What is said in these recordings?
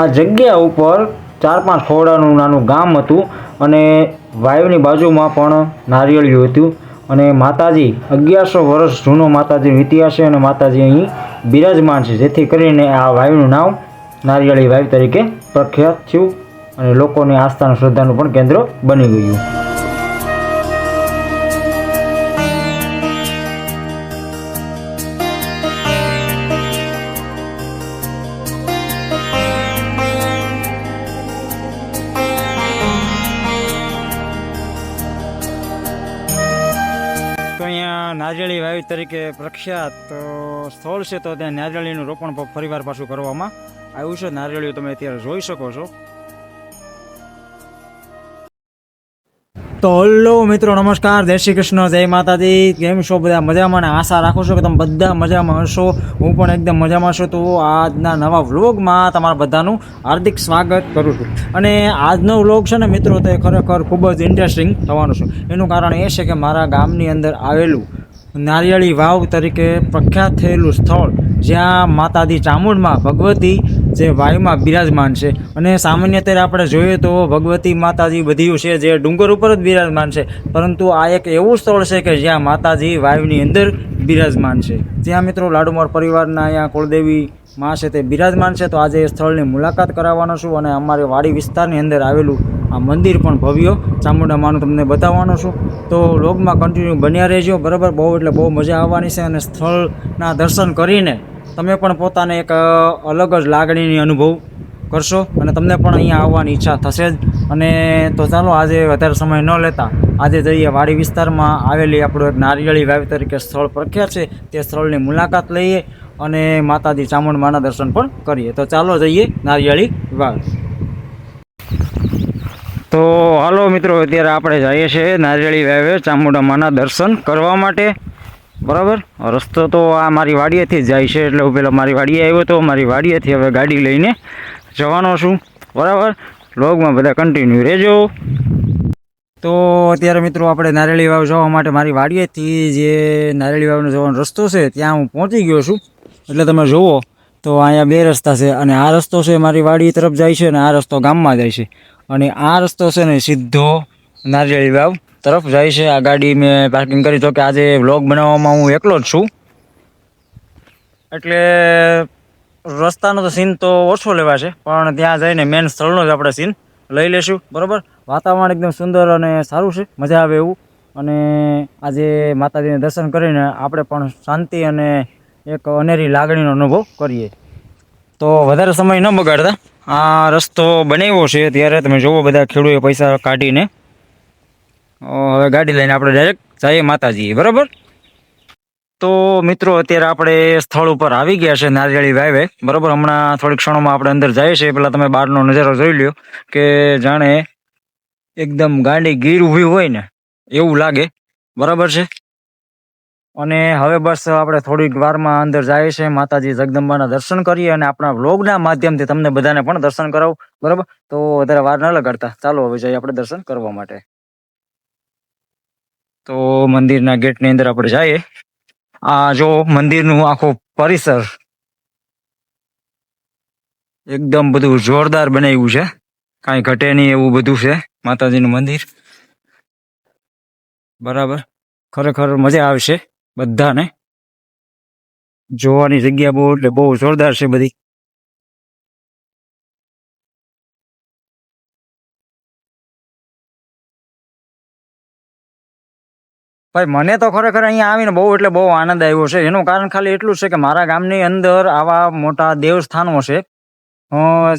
આ જગ્યા ઉપર ચાર પાંચ ખોડાનું નાનું ગામ હતું અને વાયુની બાજુમાં પણ નારિયેળિયું હતું અને માતાજી અગિયારસો વર્ષ જૂનો માતાજીનો ઇતિહાસ છે અને માતાજી અહીં બિરાજમાન છે, જેથી કરીને આ વાયુનું નામ નારિયેળી વાયુ તરીકે પ્રખ્યાત થયું અને લોકોની આસ્થાનું શ્રદ્ધાનું પણ કેન્દ્ર બની ગયું. તો અહીંયા નારિયેળી વાયુ તરીકે પ્રખ્યાત સ્થળ છે તો ત્યાં નારિયેળીનું રોપણ ફરીવાર પાછું કરવામાં આવ્યું છે. નારિયેળીઓ તમે અત્યારે જોઈ શકો છો. તો હલો મિત્રો, નમસ્કાર, જય શ્રી કૃષ્ણ, જય માતાજી. કેમ છો બધા? મજામાં અને આશા રાખું છું કે તમે બધા મજામાં હશો. હું પણ એકદમ મજામાં છું. તો આજના નવા વ્લોગમાં તમારા બધાનું હાર્દિક સ્વાગત કરું છું. અને આજનો વ્લોગ છે ને મિત્રો, તે ખરેખર ખૂબ જ ઇન્ટરેસ્ટિંગ થવાનું છે. એનું કારણ એ છે કે મારા ગામની અંદર આવેલું નારિયેળી વાવ તરીકે પ્રખ્યાત થયેલું સ્થળ, જ્યાં માતાજી ચામુંડમાં ભગવતી જે વાયુમાં બિરાજમાન છે. અને સામાન્ય ત્યારે આપણે જોઈએ તો ભગવતી માતાજી બધી છે જે ડુંગર ઉપર જ બિરાજમાન છે. પરંતુ આ એક એવું સ્થળ છે કે જ્યાં માતાજી વાયુની અંદર બિરાજમાન છે. જ્યાં મિત્રો લાડુમોર પરિવારના અહીંયા કુળદેવી માં છે તે બિરાજમાન છે. તો આજે એ સ્થળની મુલાકાત કરાવવાનો છું અને અમારે વાડી વિસ્તારની અંદર આવેલું આ મંદિર પણ ભવ્ય. ચામુંડા માનું તમને બતાવવાનો છું. તો લોગમાં કન્ટિન્યુ બન્યા રહેજો, બરાબર? બહુ એટલે બહુ મજા આવવાની છે અને સ્થળના દર્શન કરીને તમે પણ પોતાને એક અલગ જ લાગણીની અનુભવ કરશો અને તમને પણ અહીંયા આવવાની ઈચ્છા થશે જ. અને તો ચાલો, આજે વધારે સમય ન લેતા, આજે જઈએ વાડી વિસ્તારમાં આવેલી આપણું એક નારિયેળી વાવ તરીકે સ્થળ પ્રખ્યાત છે. તે સ્થળની મુલાકાત લઈએ અને માતાજી ચામુંડ માના દર્શન પણ કરીએ. તો ચાલો જઈએ નારિયેળી વાવ. તો હાલો મિત્રો, અત્યારે આપણે જઈએ છીએ નારિયેળી વાવે ચામુંડામાના દર્શન કરવા માટે. બરાબર? રસ્તો તો આ મારી વાડીએથી જ જાય છે, એટલે હું પહેલાં મારી વાડીએ આવ્યો તો મારી વાડીએથી હવે ગાડી લઈને જવાનો છું. બરાબર? લોગમાં બધા કન્ટિન્યુ રહેજો. તો અત્યારે મિત્રો, આપણે નારિયેળી વાવ જવા માટે મારી વાડીએથી જે નારિયેળી વાવનો જવાનો રસ્તો છે, ત્યાં હું પહોંચી ગયો છું. એટલે તમે જુઓ, તો અહીંયા બે રસ્તા છે અને આ રસ્તો છે મારી વાડી તરફ જાય છે અને આ રસ્તો ગામમાં જાય છે. અને આ રસ્તો છે ને સીધો નારિયેળી વાવ તરફ જાય છે. આ ગાડી મેં પાર્કિંગ કરી. તો કે આજે વ્લોગ બનાવવામાં હું એકલો જ છું. એટલે રસ્તાનો તો સીન તો ઓછો લેવા છે પણ ત્યાં જઈને મેન સ્થળનો જ આપણે સીન લઈ લેશું. બરાબર? વાતાવરણ એકદમ સુંદર અને સારું છે. મજા આવે એવું. અને આજે માતાજીને દર્શન કરીને આપણે પણ શાંતિ અને એક અનેરી લાગણીનો અનુભવ કરીએ. તો વધારે સમય ન બગાડતા. આ રસ્તો બનાવ્યો છે ત્યારે તમે જુઓ બધા ખેડૂએ પૈસા કાઢીને. હવે ગાડી લઈને આપણે ડાયરેક્ટ જઈએ માતાજીએ, બરાબર? તો મિત્રો, અત્યારે આપણે સ્થળ ઉપર આવી ગયા છે નારિયેળી વાવે બરાબર? હમણાં થોડીક ક્ષણોમાં આપણે અંદર જઈએ છીએ. પહેલાં તમે બહારનો નજારો જોઈ લ્યો કે જાણે એકદમ ગાંડી ગીર ઊભી હોય ને, એવું લાગે. બરાબર છે? અને હવે બસ આપણે થોડીક વારમાં અંદર જાય છે. માતાજી જગદંબાના દર્શન કરીએ અને આપણા વ્લોગના માધ્યમથી તમને બધાને પણ દર્શન કરાવું. બરાબર? તો વધારે વાર ન લગાડતા. ચાલો હવે જઈએ આપણે દર્શન કરવા માટે. તો મંદિરના ગેટની અંદર આપણે જઈએ. આ જો મંદિરનું આખું પરિસર એકદમ બધું જોરદાર બનાવ્યું છે. કાંઈ ઘટે નહીં એવું બધું છે માતાજીનું મંદિર. બરાબર? ખરેખર મજા આવશે. બધાને? જોવાની જગ્યા બહુ, એટલે બહુ જોરદાર છે બધી. ભાઈ, મને તો ખરેખર અહીંયા આવીને બહુ, એટલે બહુ આનંદ આવ્યો છે. એનું કારણ ખાલી એટલું છે કે મારા ગામની અંદર આવા મોટા દેવસ્થાનો છે.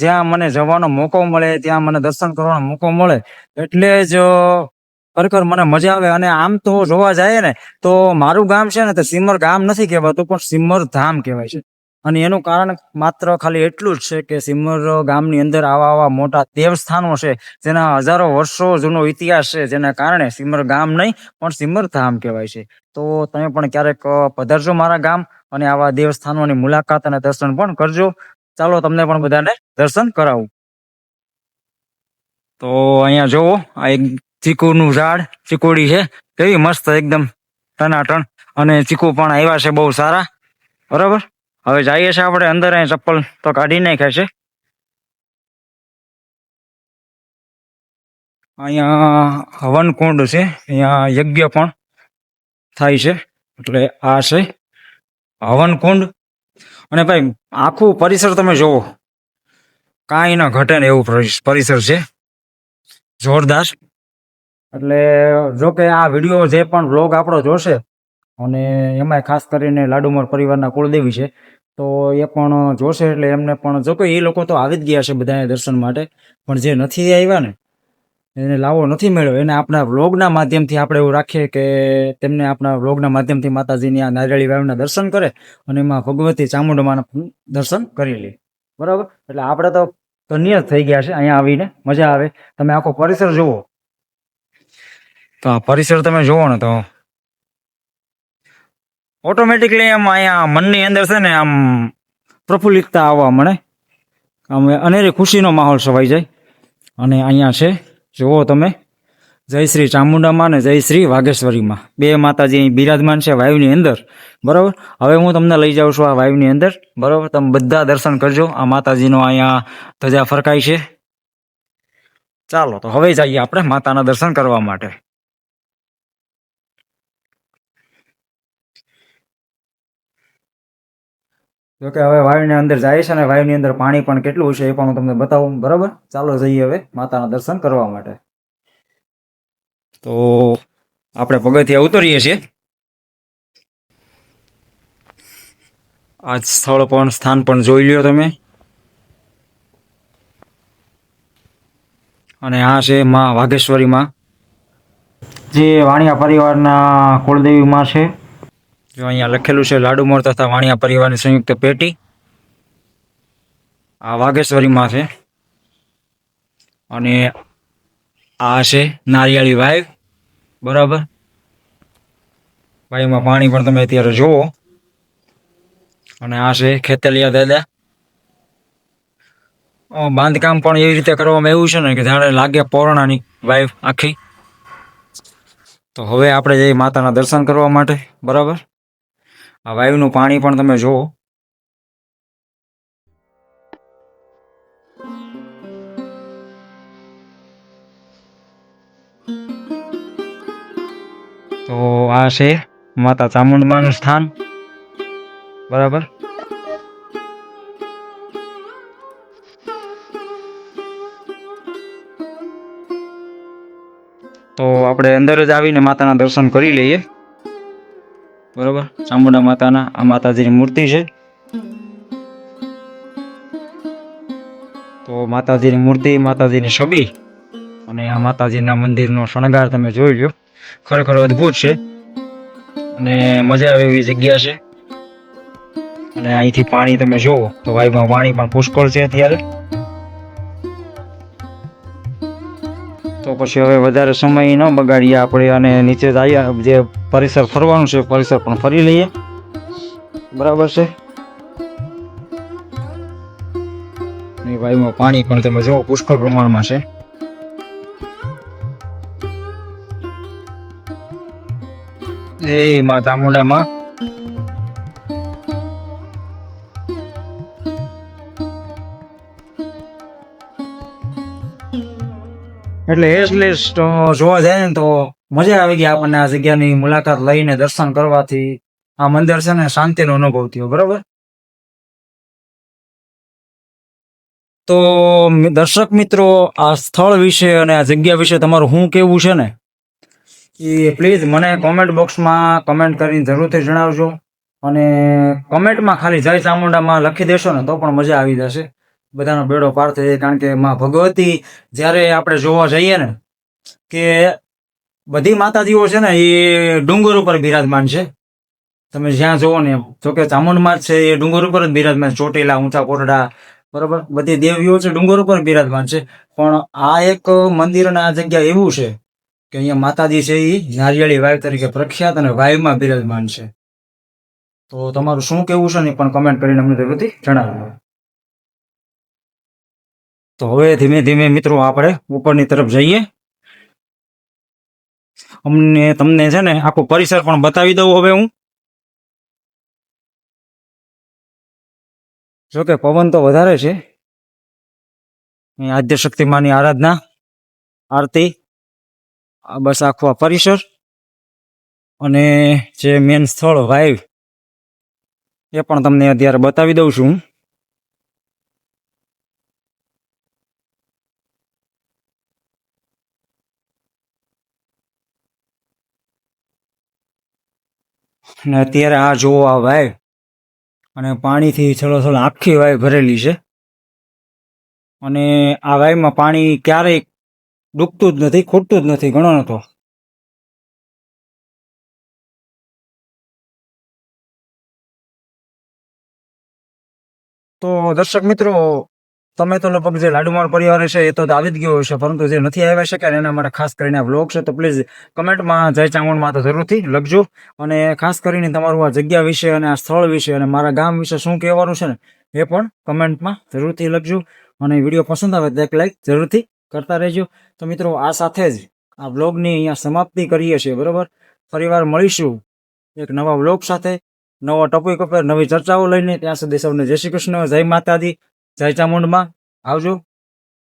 જ્યાં મને જવાનો મોકો મળે, ત્યાં મને દર્શન કરવાનો મોકો મળે. એટલે જ ખરેખર મને મજા આવે અને આમ તો જોવા જાય ને, તો મારું ગામ છે ને, તે સિમર ગામ નથી કહેવાતું, પણ સિમર ધામ કહેવાય છે. અને એનું કારણ માત્ર ખાલી એટલું જ છે કે સિમર ગામની અંદર આવા આવા મોટા દેવસ્થાનો છે, જેના હજારો વર્ષો જૂનો ઇતિહાસ છે, જેના કારણે સિમર ગામ નહીં, પણ સિમર ધામ કહેવાય છે. તો તમે પણ ક્યારેક પધારજો મારા ગામ અને આવા દેવસ્થાનોની મુલાકાત અને દર્શન પણ કરજો. ચાલો, તમને પણ બધાને દર્શન કરાવું. તો અહીંયા જોવો આ એક ચીકુનું ઝાડ ચીકુડી છે. કેવી મસ્ત એકદમ ટનાટણ અને ચીકુ પણ આવ્યા છે બહુ સારા. બરાબર? હવે જઈએ છે આપણે અંદર અહીં ચપ્પલ તો કાઢી નાખ્યા છે. અહીંયા હવન કુંડ છે. અહીંયા યજ્ઞ પણ થાય છે. એટલે આ છે હવન કુંડ અને ભાઈ, આખું પરિસર તમે જોવો. કાંઈ ન ઘટે ને એવું પરિસર છે. જોરદાર. એટલે જો કે આ વીડિયો જે પણ વ્લોગ આપણો જોશે, અને એમાંય ખાસ કરીને લાડુમર પરિવારના કુળદેવી છે, તો એ પણ જોશે એટલે એમને પણ જો કે એ લોકો તો આવી જ ગયા છે બધાએ દર્શન માટે, પણ જે નથી આવ્યા ને, એને લાવો નથી મેળવ્યો એને આપણા વ્લોગના માધ્યમથી આપણે એવું રાખીએ કે તેમને આપણા વ્લોગના માધ્યમથી માતાજીની આ નારિયેળી વાવના દર્શન કરે, અને એમાં ભગવતી ચામુંડમાના દર્શન કરી લે. બરાબર? એટલે આપણે તો ધન્ય થઈ ગયા છે અહીંયા આવીને. મજા આવે. તમે આખો પરિસર જુઓ. તો આ પરિસર તમે જુઓ ને તો ઓટોમેટિકલી આમ અહીંયા મનની અંદર છે ને આમ પ્રફુલ્લિતતા આવવા મળે. આમ અનેરી ખુશીનો માહોલ છવાઈ જાય. અને અહીંયા છે, જુઓ તમે, જય શ્રી ચામુંડામાં અને જય શ્રી વાઘેશ્વરીમાં. બે માતાજી અહીં બિરાજમાન છે વાયુની અંદર, બરાબર? હવે હું તમને લઈ જાઉં છું આ વાયુની અંદર, બરાબર? તમે બધા દર્શન કરજો. આ માતાજીનો અહીંયા ધજા ફરકાય છે. ચાલો તો હવે જઈએ આપણે માતાના દર્શન કરવા માટે. જોકે હવે વાયુની અંદર જાય છે અને વાયુની અંદર પાણી પણ કેટલું છે એ પણ હું તમને બતાવું, બરાબર? ચાલો જઈએ હવે માતાના દર્શન કરવા માટે. તો આપણે પગથિયા ઉતરીએ છીએ. આ સ્થળ પણ, સ્થાન પણ જોઈ લ્યો તમે. અને આ છે માં વાઘેશ્વરી માં જે વાણિયા પરિવારના કુળદેવી માં છે. જો અહીંયા લખેલું છે લાડુમોર તથા વાણિયા પરિવારની સંયુક્ત પેટી. આ વાઘેશ્વરીમાં છે. અને આ છે નારિયેળી વાઈવ બરાબર? વાયુમાં પાણી પણ તમે અત્યારે જુઓ. અને આ છે ખેતલિયા દાદા. બાંધકામ પણ એવી રીતે કરવામાં આવ્યું છે ને કે જાણે લાગે પૌર્ણાની વાઈફ આખી. તો હવે આપણે જઈએ માતાના દર્શન કરવા માટે. બરાબર? આ વાયુનું પાણી પણ તમે જુઓ. તો આ છે માતા ચામુંડમાનું સ્થાન. બરાબર? તો આપણે અંદર જ આવીને માતાના દર્શન કરી લઈએ. બરાબર? ચામુંડા માતાના, આ માતાજીની મૂર્તિ છે. તો માતાજીની મૂર્તિ, માતાજીની છબી અને આ માતાજીના મંદિરનો શણગાર તમે જોઈ લો ખરેખર અદ્ભુત છે. અને મજા આવે એવી જગ્યા છે. અને અહીંથી પાણી તમે જોવો તો વાયુમાં પાણી પણ પુષ્કળ છે અત્યારે. તો પછી હવે વધારે સમય ન બગાડીએ આપણે અને નીચે જઈએ. જે પરિસર ફરવાનું છે પરિસર પણ ફરી લઈએ. બરાબર છે? વાયુમાં પાણી પણ તમે જુઓ, પુષ્કળ પ્રમાણમાં છે. એ માતા ચામુંડામાં એટલે એટલે જ તો જોવા જાય ને તો મજા આવી ગઈ આપણને આ જગ્યાની મુલાકાત લઈને દર્શન કરવાથી. આ મંદિર છે ને શાંતિનો અનુભવ થયો, બરોબર? તો દર્શક મિત્રો, આ સ્થળ વિશે અને આ જગ્યા વિશે તમારું શું કેવું છે ને? એ પ્લીઝ મને કોમેન્ટ બોક્સમાં કમેન્ટ કરીને જરૂરથી જણાવજો. અને કમેન્ટમાં ખાલી જય ચામુંડામાં લખી દેશો ને તો પણ મજા આવી જશે. બધાનો બેડો પાર થઈ જાય કારણ કે માં ભગવતી જ્યારે આપણે જોવા જઈએ ને કે બધી માતાજીઓ છે ને એ ડુંગર ઉપર બિરાજમાન છે. તમે જ્યાં જોવો ને એમ જો કે ચામુંડમાં છે એ ડુંગર ઉપર જ બિરાજમાન. ચોટીલા, ઊંચા કોટડા બરોબર? બધી દેવીઓ છે ડુંગર ઉપર બિરાજમાન છે. પણ આ એક મંદિર અને આ જગ્યા એવું છે કે અહીંયા માતાજી છે એ નારિયેળી વાયુ તરીકે પ્રખ્યાત અને વાયુમાં બિરાજમાન છે. તો તમારું શું કેવું છે ને પણ કમેન્ટ કરીને અમને જરૂરથી જણાવજો. તો હવે ધીમે ધીમે મિત્રો આપણે ઉપરની તરફ જઈએ. અમને તમને છે ને આખો પરિસર પણ બતાવી દઉં હવે હું. જોકે પવન તો વધારે છે. આદ્ય શક્તિમાની આરાધના, આરતી, આ બસ આખો આ પરિસર. અને જે મેન સ્થળ વાઇવ એ પણ તમને અત્યારે બતાવી દઉં છું હું. અને અત્યારે આ જોવો આ વાય. અને પાણીથી છલોછલ આખી વાય ભરેલી છે. અને આ વાયમાં પાણી ક્યારેય ડૂબતું જ નથી, ખૂટતું જ નથી, ઘણો નતો તો દર્શક મિત્રો તમે તો લગભગ જે લાડુમાળ પરિવાર છે એ તો આવી જ ગયો હશે, પરંતુ જે નથી આવ્યા શકે એના માટે ખાસ કરીને આ વ્લોગ છે, તો પ્લીઝ કમેન્ટમાં જય ચામુંડમાં તો જરૂરથી લખજો. અને ખાસ કરીને તમારું આ જગ્યા વિશે અને આ સ્થળ વિશે અને મારા ગામ વિશે શું કહેવાનું છે ને, એ પણ કમેન્ટમાં જરૂરથી લખજો. અને વીડિયો પસંદ આવે તો એક લાઈક જરૂરથી કરતા રહેજો. તો મિત્રો, આ સાથે જ આ વ્લોગની અહીંયા સમાપ્તિ કરીએ છીએ, બરાબર? ફરીવાર મળીશું એક નવા વ્લોગ સાથે. નવા ટોપિક ઉપર નવી ચર્ચાઓ લઈને ત્યાં સુધી સૌને જય શ્રી કૃષ્ણ, જય માતાજી. જય ચામુંડમાં. આવજો.